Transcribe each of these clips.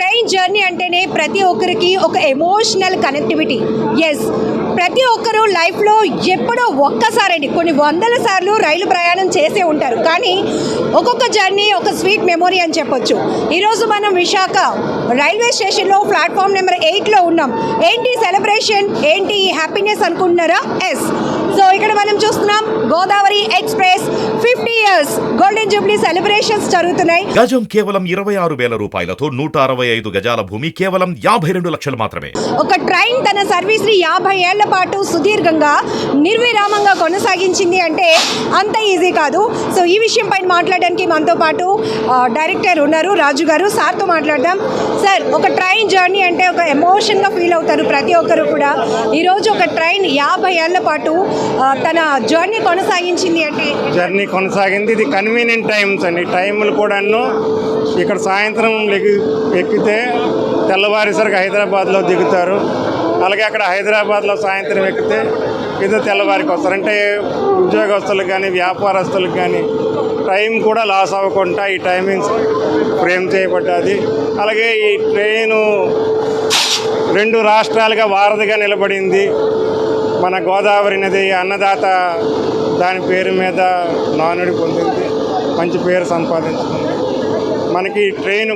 Train journey అంటేనే ప్రతి ఒక్కరికి ఒక ఎమోషనల్ కనెక్టివిటీ ఎస్ ప్రతి ఒక్కరూ లైఫ్లో ఎప్పుడో ఒక్కసారండి కొన్ని వందల సార్లు రైలు ప్రయాణం చేసే ఉంటారు. కానీ ఒక్కొక్క జర్నీ ఒక స్వీట్ మెమొరీ అని చెప్పొచ్చు. ఈరోజు మనం విశాఖ రైల్వే స్టేషన్లో ప్లాట్ఫామ్ నెంబర్ ఎయిట్లో ఉన్నాం. ఏంటి సెలబ్రేషన్ ఏంటి హ్యాపీనెస్ అనుకుంటున్నారా? ఎస్ సో ఇక్కడ మనం చూస్తున్నాం Godavari express fifty years golden jubilee celebrations జరుగుతున్నాయి. గజం కేవలం ఇరవై ఆరు వేల రూపాయలతో నూట అరవై ఐదు గజాల భూమి కేవలం యాభై రెండు లక్షలు మాత్రమే. ఒక ట్రైన్ తన సర్వీస్ని యాభై ఏళ్ళ పాటు సుదీర్ఘంగా నిర్విరామంగా కొనసాగించింది అంటే అంత ఈజీ కాదు. సో ఈ విషయం పైన మాట్లాడడానికి మనతో పాటు డైరెక్టర్ ఉన్నారు రాజు గారు. సార్తో మాట్లాడదాం. సార్ ఒక ట్రైన్ జర్నీ అంటే ఒక ఎమోషన్గా ఫీల్ అవుతారు ప్రతి ఒక్కరు కూడా. ఈరోజు ఒక ట్రైన్ యాభై ఏళ్ళ పాటు తన జర్నీ కొనసాగించింది అంటే? జర్నీ కొనసాగింది. ఇది కన్వీనియంట్ టైమ్స్ అండి. టైంలు కూడాను ఇక్కడ సాయంత్రం ఎక్కితే తెల్లవారేసరికి హైదరాబాద్లో దిగుతారు. అలాగే అక్కడ హైదరాబాద్లో సాయంత్రం ఎక్కితే ఇది తెల్లవారికి వస్తారు. అంటే ఉద్యోగస్తులకు కానీ వ్యాపారస్తులకు కానీ టైం కూడా లాస్ అవ్వకుండా ఈ టైమింగ్స్ ఫ్రేమ్ చేయబడ్డది. అలాగే ఈ ట్రైను రెండు రాష్ట్రాలుగా వారధిగా నిలబడింది. మన గోదావరి నది అన్నదాత దాని పేరు మీద నానుడి పొందింది. మంచి పేరు సంపాదించుకుంది. మనకి ట్రైన్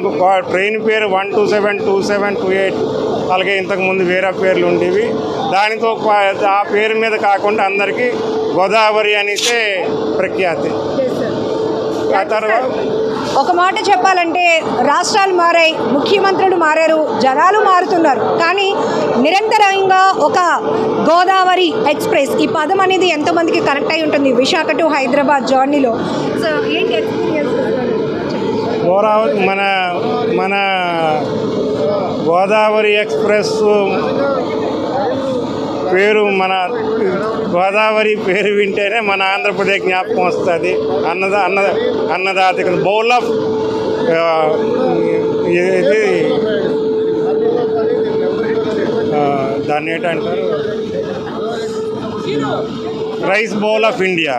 ట్రైన్ పేరు one two seven two seven two eight అలాగే ఇంతకుముందు వేరే పేర్లు ఉండేవి. దానితో ఆ పేరు మీద కాకుండా అందరికీ గోదావరి అనేసే ప్రఖ్యాతి. ఆ తర్వాత ఒక మాట చెప్పాలంటే రాష్ట్రాలు మారాయి ముఖ్యమంత్రులు మారారు జనాలు మారుతున్నారు. కానీ నిరంతరంగా ఒక గోదావరి ఎక్స్ప్రెస్ ఈ పదం అనేది ఎంతోమందికి కనెక్ట్ అయి ఉంటుంది. విశాఖ టు హైదరాబాద్ జర్నీలో. సో ఏంటి ఎక్స్పీరియన్స్ గోదావరి మన మన గోదావరి ఎక్స్ప్రెస్ పేరు మన గోదావరి పేరు వింటేనే మన ఆంధ్రప్రదేశ్ జ్ఞాపకం వస్తుంది. అన్నద అన్న అన్నదాత బౌల్ ఆఫ్ ఇది దాన్ని ఏంటంటారు? Rice bowl of India.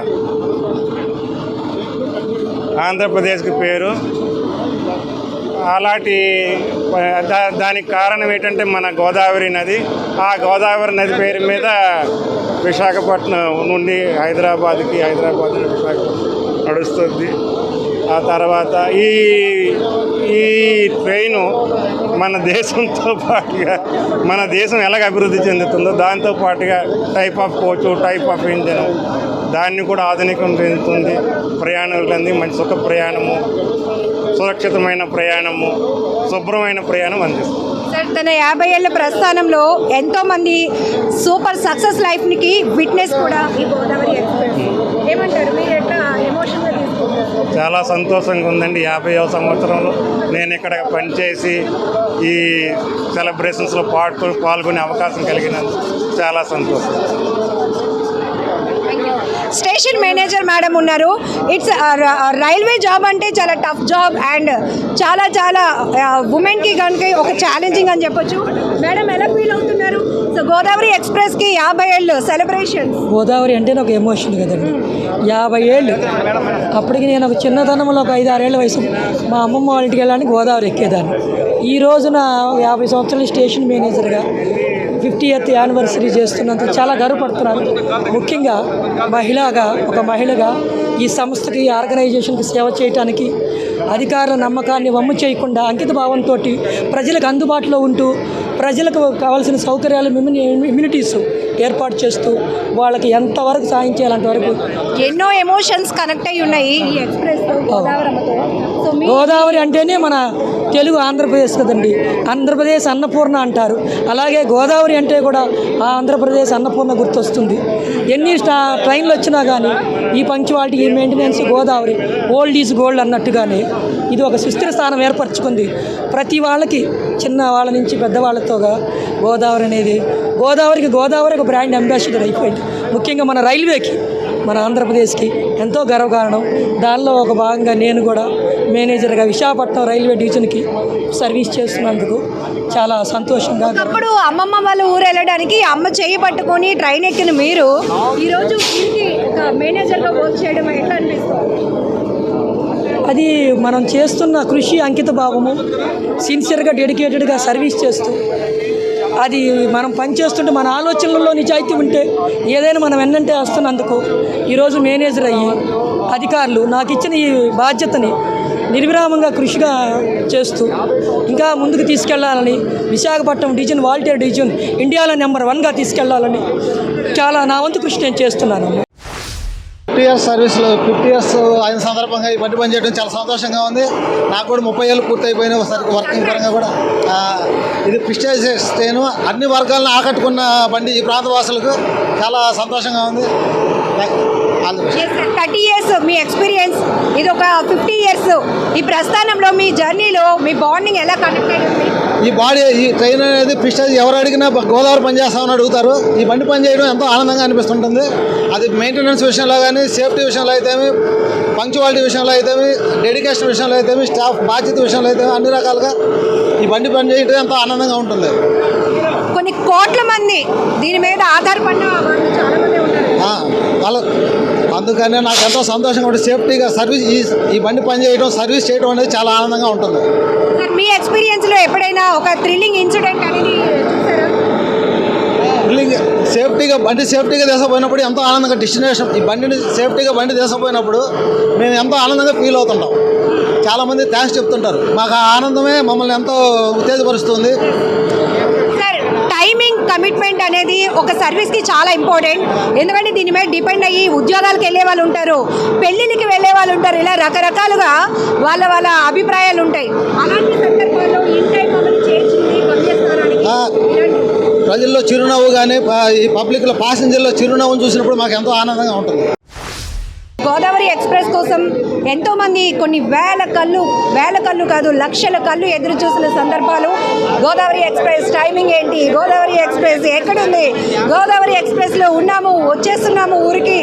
ఆంధ్రప్రదేశ్కి పేరు అలాంటి దా దానికి కారణం ఏంటంటే మన గోదావరి నది. ఆ గోదావరి నది పేరు మీద విశాఖపట్నం నుండి హైదరాబాద్కి హైదరాబాద్ విశాఖపట్నం నడుస్తుంది. ఆ తర్వాత ఈ ఈ ట్రైను మన దేశంతో పాటుగా మన దేశం ఎలాగ అభివృద్ధి చెందుతుందో దాంతో పాటుగా type of coach type of engine దాన్ని కూడా ఆధునికం చెందుతుంది. ప్రయాణాలకి మంచి సుఖ ప్రయాణము. సురక్షితమైన ప్రయాణము శుభ్రమైన ప్రయాణం అందిస్తుంది. సార్ తన యాభై ఏళ్ళ ప్రస్థానంలో ఎంతో మంది సూపర్ సక్సెస్ లైఫ్కి విట్నెస్ కూడా ఈ గోదావరి ఎక్స్ప్రెస్. ఏమంటారు? మీరు ఎట్లా ఎమోషన్గా తీసుకుంటారు? చాలా సంతోషంగా ఉందండి. యాభైవ సంవత్సరంలో నేను ఇక్కడ పనిచేసి ఈ సెలబ్రేషన్స్లో పాటు పాల్గొనే అవకాశం కలిగినందుకు చాలా సంతోషం. స్టేషన్ మేనేజర్ మేడం ఉన్నారు. ఇట్స్ రైల్వే జాబ్ అంటే చాలా టఫ్ జాబ్ అండ్ చాలా చాలా ఉమెన్కి కనుక ఒక ఛాలెంజింగ్ అని చెప్పొచ్చు. మేడం ఎలా ఫీల్ అవుతున్నారు? సో గోదావరి ఎక్స్ప్రెస్కి యాభై ఏళ్ళు సెలబ్రేషన్ గోదావరి అంటే నాకు ఎమోషన్ కదండి. యాభై ఏళ్ళు. అప్పటికి నేను ఒక చిన్నతనంలో ఒక ఐదు ఆరేళ్ళ వయసు మా అమ్మమ్మ వాళ్ళ ఇంటికి వెళ్ళడానికి గోదావరి ఎక్కేదాన్ని. ఈ రోజున యాభై సంవత్సరాల స్టేషన్ మేనేజర్గా ఫిఫ్టీ ఎయిత్ యానివర్సరీ చేస్తున్నందుకు చాలా గర్వపడుతున్నాను. ముఖ్యంగా మహిళగా ఒక మహిళగా ఈ సంస్థకి ఈ ఆర్గనైజేషన్కి సేవ చేయడానికి అధికారుల నమ్మకాన్ని వమ్ము చేయకుండా అంకిత భావంతో ప్రజలకు అందుబాటులో ఉంటూ ప్రజలకు కావాల్సిన సౌకర్యాలు ఇమ్యూనిటీస్ ఏర్పాటు చేస్తూ వాళ్ళకి ఎంతవరకు సాయం చేయాలంత వరకు ఎన్నో ఎమోషన్స్ కనెక్ట్ అయి ఉన్నాయి ఈ ఎక్స్ప్రెస్ గోదావరి అంటేనే మన తెలుగు ఆంధ్రప్రదేశ్ కదండి. ఆంధ్రప్రదేశ్ అన్నపూర్ణ అంటారు. అలాగే గోదావరి అంటే కూడా ఆ ఆంధ్రప్రదేశ్ అన్నపూర్ణ గుర్తొస్తుంది. ఎన్ని స్టా ట్రైన్లు వచ్చినా కానీ ఈ పంక్చువాలిటీ ఈ maintenance Godavari old is gold అన్నట్టుగానే ఇది ఒక సుస్థిర స్థానం ఏర్పరచుకుంది. ప్రతి వాళ్ళకి చిన్న వాళ్ళ నుంచి పెద్దవాళ్ళతోగా గోదావరి అనేది గోదావరికి గోదావరి ఒక బ్రాండ్ అంబాసిడర్ అయిపోయింది. ముఖ్యంగా మన రైల్వేకి మన ఆంధ్రప్రదేశ్కి ఎంతో గర్వకారణం. దానిలో ఒక భాగంగా నేను కూడా మేనేజర్గా విశాఖపట్నం రైల్వే డివిజన్కి సర్వీస్ చేస్తున్నందుకు చాలా సంతోషంగా ఒకప్పుడు అమ్మమ్మ వాళ్ళ ఊరు వెళ్ళడానికి అమ్మ చేయి పట్టుకొని ట్రైన్ ఎక్కిన మీరు ఈరోజు మేనేజర్గా వర్క్ చేయడం ఎట్లా అనిపిస్తుంది? అది మనం చేస్తున్న కృషి అంకిత భావము సిన్సియర్గా డెడికేటెడ్గా సర్వీస్ చేస్తూ అది మనం పనిచేస్తుంటే మన ఆలోచనలలో నిజాయితీ ఉంటే ఏదైనా మనం వెన్నంటే వస్తున్నందుకు ఈరోజు మేనేజర్ అయ్యి అధికారులు నాకు ఇచ్చిన ఈ బాధ్యతని నిర్విరామంగా కృషిగా చేస్తూ ఇంకా ముందుకు తీసుకెళ్ళాలని విశాఖపట్నం డివిజన్ వాల్టేర్ డివిజన్ ఇండియాలో నెంబర్ వన్గా తీసుకెళ్ళాలని చాలా నా వంతు కృషి నేను చేస్తున్నాను. ఫిఫ్టీ ఇయర్స్ సర్వీస్లో ఫిఫ్టీ ఇయర్స్ అయిన సందర్భంగా ఈ బండి పనిచేయడం చాలా సంతోషంగా ఉంది. నాకు కూడా ముప్పై ఏళ్ళు పూర్తి అయిపోయినాయి ఒకసారి వర్కింగ్ పరంగా కూడా. ఇది ప్రిస్టేజ్ స్టేను అన్ని వర్గాలను ఆకట్టుకున్న బండి ఈ ప్రాంత వాసులకు చాలా సంతోషంగా ఉంది. థ్యాంక్ యూ థర్టీ ఇయర్స్ మీ ఎక్స్పీరియన్స్ ఇది ఒక ఫిఫ్టీ ఇయర్స్. ఈ ప్రస్థానంలో మీ జర్నీలో మీ బాండింగ్ ఎలా కనెక్ట్ అయి ఉంది ఈ బాడీ ఈ ట్రైన్ అనేది ప్రిస్టేజ్ ఎవరు అడిగినా గోదావరి పని చేస్తామని అడుగుతారు. ఈ బండి పని చేయడం ఎంతో ఆనందంగా అనిపిస్తుంటుంది. అది మెయింటెనెన్స్ విషయంలో కానీ సేఫ్టీ విషయంలో అయితేమి పంక్చువాలిటీ విషయంలో అయితేమి డెడికేషన్ విషయంలో అయితేమి స్టాఫ్ బాధ్యత విషయంలో అయితేమి అన్ని రకాలుగా ఈ బండి పని చేయడం ఎంతో ఆనందంగా ఉంటుంది. కొన్ని కోట్ల మంది దీని మీద ఆధారపడిన వాళ్ళు అందుకనే నాకు ఎంతో సంతోషంగా ఉంటుంది. సేఫ్టీగా సర్వీస్ ఈ ఈ బండి పని చేయడం సర్వీస్ చేయడం అనేది చాలా ఆనందంగా ఉంటుంది. మీ ఎక్స్పీరియన్స్లో ఎప్పుడైనా ఒక థ్రిల్లింగ్ ఇన్సిడెంట్ అనేది సేఫ్టీగా బండి సేఫ్టీగా తీసుకుపోయినప్పుడు ఎంతో ఆనందంగా డెస్టినేషన్ ఈ బండిని సేఫ్టీగా బండి తీసుకుపోయినప్పుడు మేము ఎంతో ఆనందంగా ఫీల్ అవుతుంటాం. చాలామంది థ్యాంక్స్ చెప్తుంటారు. మాకు ఆ ఆనందమే మమ్మల్ని ఎంతో ఉత్తేజపరుస్తుంది. టైమింగ్ కమిట్మెంట్ అనేది ఒక సర్వీస్కి చాలా ఇంపార్టెంట్. ఎందుకంటే దీని మీద డిపెండ్ అయ్యి ఉద్యోగాలకు వెళ్ళే వాళ్ళు ఉంటారు పెళ్ళిళ్ళకి వెళ్ళే వాళ్ళు ఉంటారు. ఇలా రకరకాలుగా వాళ్ళ వాళ్ళ అభిప్రాయాలు ఉంటాయి. అలాంటి సందర్భాల్లో ఇన్ టైం చేర్చింది ప్రజల్లో చిరునవ్వు కానీ ఈ పబ్లిక్లో ప్యాసింజర్లో చిరునవ్వును చూసినప్పుడు మాకు ఎంతో ఆనందంగా ఉంటుంది. గోదావరి ఎక్స్ప్రెస్ కోసం ఎంతోమంది కొన్ని వేల కళ్ళు వేల కళ్ళు కాదు లక్షల కళ్ళు ఎదురు చూసిన సందర్భాలు. గోదావరి ఎక్స్ప్రెస్ టైమింగ్ ఏంటి? గోదావరి ఎక్స్ప్రెస్ ఎక్కడుంది? గోదావరి ఎక్స్ప్రెస్లో ఉన్నాము వచ్చేస్తున్నాము ఊరికి.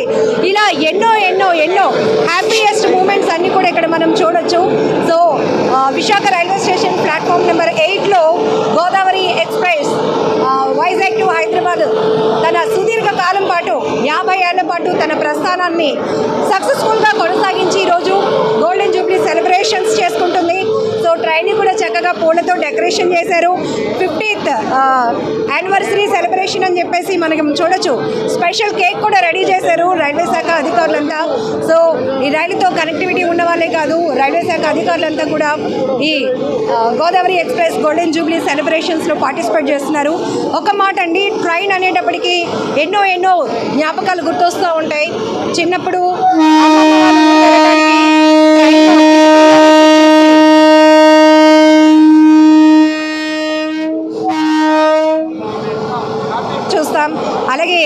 ఇలా ఎన్నో ఎన్నో ఎన్నో హ్యాపీయెస్ట్ మూమెంట్స్ అన్నీ కూడా ఇక్కడ మనం చూడొచ్చు. So Visakha railway station platform number ఎయిట్లో గోదావరి ఎక్స్ప్రెస్ వైజాగ్ టు హైదరాబాద్ సుదీర్ఘ కాలం పాటు యాభై ఏళ్ళ పాటు తన ప్రస్థానాన్ని సక్సెస్ఫుల్గా కొనసాగించి ఈరోజు గోల్డెన్ జూబ్లీ సెలబ్రేషన్స్ చేసుకుంటుంది. సో కూడా చక్కగా పూలతో డెకరేషన్ చేశారు. ఫిఫ్టీత్ యానివర్సరీ సెలబ్రేషన్ అని చెప్పేసి మనకి చూడొచ్చు. స్పెషల్ కేక్ కూడా రెడీ చేశారు రైల్వే శాఖ అధికారులంతా. సో ఈ రైలుతో కనెక్టివిటీ ఉన్న వాళ్ళే కాదు రైల్వే శాఖ అధికారులంతా కూడా ఈ గోదావరి ఎక్స్ప్రెస్ గోల్డెన్ జూబ్లీ సెలబ్రేషన్స్లో పార్టిసిపేట్ చేస్తున్నారు. ఒక మాట అండి ట్రైన్ అనేటప్పటికీ ఎన్నో ఎన్నో జ్ఞాపకాలు గుర్తొస్తూ ఉంటాయి. చిన్నప్పుడు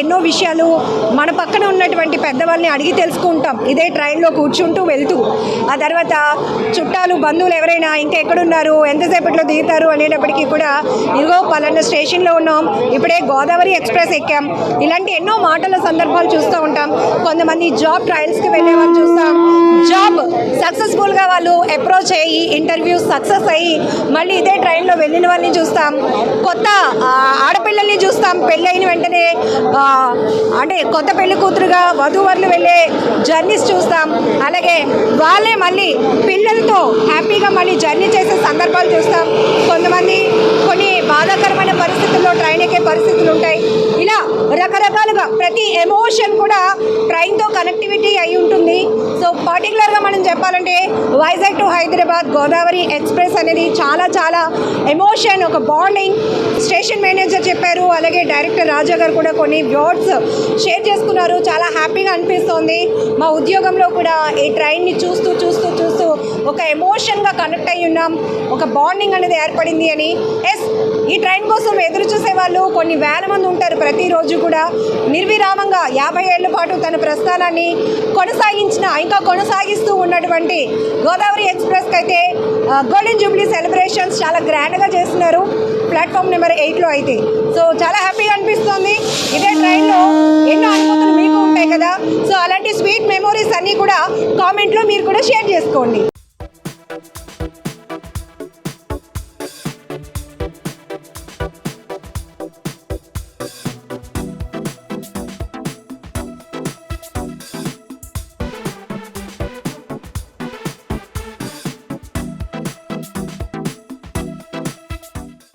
ఎన్నో విషయాలు మన పక్కన ఉన్నటువంటి పెద్దవాళ్ళని అడిగి తెలుసుకుంటాం. ఇదే ట్రైన్లో కూర్చుంటూ వెళ్తూ. ఆ తర్వాత చుట్టాలు బంధువులు ఎవరైనా ఇంకా ఎక్కడున్నారు ఎంతసేపట్లో దిగుతారు అనేటప్పటికీ కూడా ఇదిగో పలానా స్టేషన్లో ఉన్నాం. ఇప్పుడే గోదావరి ఎక్స్ప్రెస్ ఎక్కాం. ఇలాంటి ఎన్నో మాటల సందర్భాలు చూస్తూ ఉంటాం. కొంతమంది జాబ్ ట్రయల్స్కి వెళ్ళే వాళ్ళు చూస్తాం. జాబ్ సక్సెస్ఫుల్గా వాళ్ళు అప్రోచ్ అయ్యి ఇంటర్వ్యూస్ సక్సెస్ అయ్యి మళ్ళీ ఇదే ట్రైన్లో వెళ్ళిన వాళ్ళని చూస్తాం. కొత్త ఆడపిల్లల్ని చూస్తాం. పెళ్ళైన వెంటనే అంటే కొత్త పెళ్ళి కూతురుగా వధూవరులు వెళ్ళే జర్నీస్ చూస్తాం. అలాగే వాళ్ళే మళ్ళీ పిల్లలతో హ్యాపీగా మళ్ళీ జర్నీ చేసే సందర్భాలు చూస్తాం. కొంతమంది కొన్ని బాధాకరమైన పరిస్థితుల్లో ట్రైన్ ఎక్కే పరిస్థితులు ఉంటాయి. రకాలుగా ప్రతి ఎమోషన్ కూడా ట్రైన్తో కనెక్టివిటీ అయి ఉంటుంది. సో పర్టికులర్గా మనం చెప్పాలంటే వైజాగ్ టు హైదరాబాద్ గోదావరి ఎక్స్ప్రెస్ అనేది చాలా చాలా ఎమోషన్ ఒక బాండింగ్ స్టేషన్ మేనేజర్ చెప్పారు. అలాగే డైరెక్టర్ రాజా గారు కూడా కొన్ని వర్డ్స్ షేర్ చేసుకున్నారు. చాలా హ్యాపీగా అనిపిస్తోంది. మా ఉద్యోగంలో కూడా ఈ ట్రైన్ని చూస్తూ చూస్తూ చూస్తూ ఒక ఎమోషన్గా కనెక్ట్ అయి ఉన్నాం. ఒక బాండింగ్ అనేది ఏర్పడింది అని. ఎస్ ఈ ట్రైన్ కోసం ఎదురు చూసే వాళ్ళు కొన్ని వేల మంది ఉంటారు ప్రతిరోజు కూడా. నిర్విరామంగా యాభై ఏళ్ళ పాటు తన ప్రస్థానాన్ని కొనసాగించిన ఇంకా కొనసాగిస్తూ ఉన్నటువంటి గోదావరి ఎక్స్ప్రెస్కి అయితే గోల్డెన్ జూబ్లీ సెలబ్రేషన్స్ చాలా గ్రాండ్గా చేస్తున్నారు. ప్లాట్ఫామ్ నెంబర్ ఎయిట్లో అయితే. సో చాలా హ్యాపీగా అనిపిస్తుంది. ఇదే ట్రైన్లో ఎన్నో అనుభూతులు మీకు ఉంటాయి కదా. సో అలాంటి స్వీట్ మెమోరీస్ అన్నీ కూడా కామెంట్లో మీరు కూడా షేర్ చేసుకోండి.